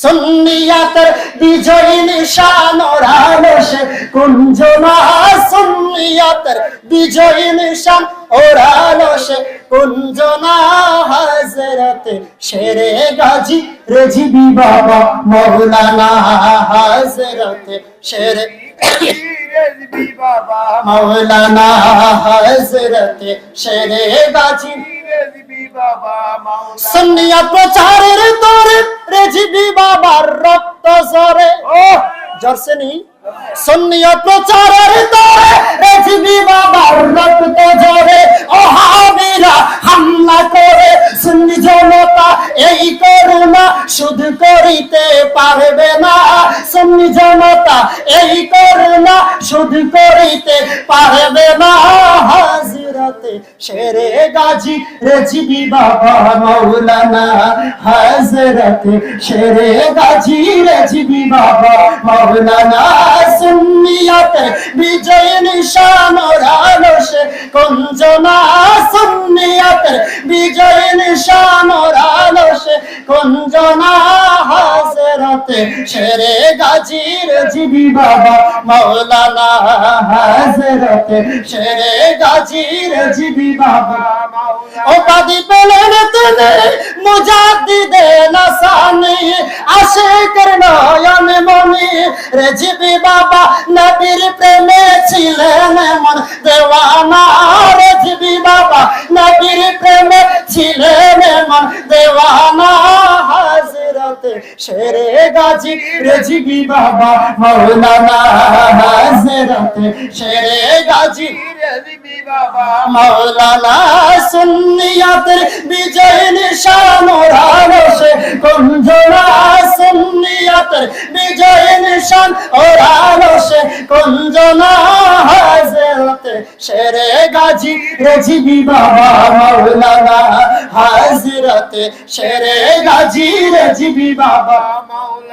সুন্নিয়াতের বিজয়ী নিশান ওরানো সে কুঞ্জনা সুন্নিয়াতের বিজয়ী নিশান ওরানো সে কুঞ্জনা হাজরতে শেরে গাজী রেজিবি বাবা মৌলানা হাজরতে শেরে রেজবি বাবা মৌলানা হাজরতে শেরে গাজী রেজবি বাবা মাওলানা সুন্নিয়া প্রচারের তোরে রেজিবি বাবার রক্ত ঝরে ও জরসে নি সুন্নিয়া প্রচারের তোরে রেজিবি বাবার রক্ত ঝরে ওহাবিরা হামলা করে সুন্নি জনতা এই করুণা শুধু করিতে পারবে না। সুন্নি জনতা এই করুণা শুধু করিতে পারবে না। হাজিরাতে শেরে গাজী রেজিবি বাবা মৌলানা হাজরতে। শেরে গাজী রেজিবি বাবা মৌলানা সুন্নিয়াতে। বিজয় নিশান রানো সে কুঞ্জনা সুন্নিয়াতে। বিজয় নিশান রানো সে কুঞ্জনা হাজরতে শেরে গাজী রেজিবি বাবা মৌলানা হাজরতে শেরে গাজী রেজিবি বাবা। মাওলানা উপাধি পেলেন তিনি মুজাদ্দিদে নাসানি আশিকের নয়ন মনি রেজিবি বাবা, নবীর প্রেমে ছিলেন মন দেওয়ানা। রেজিবি বাবা, নবীর প্রেমে ছিলেন মন হাজরতে শেরে গাজী রেজিবি বাবা মৌলানা হাজরতে শেরে গাজী রেজিবি বাবা। মৌলানা সুন্নিয়াতের বিজয় নিশান ওরা সে। কুঞ্জনা শেরে গাজী রেজিবি বাবা হাজরতে শেরে গাজী রেজিবি বাবা। মাওলানা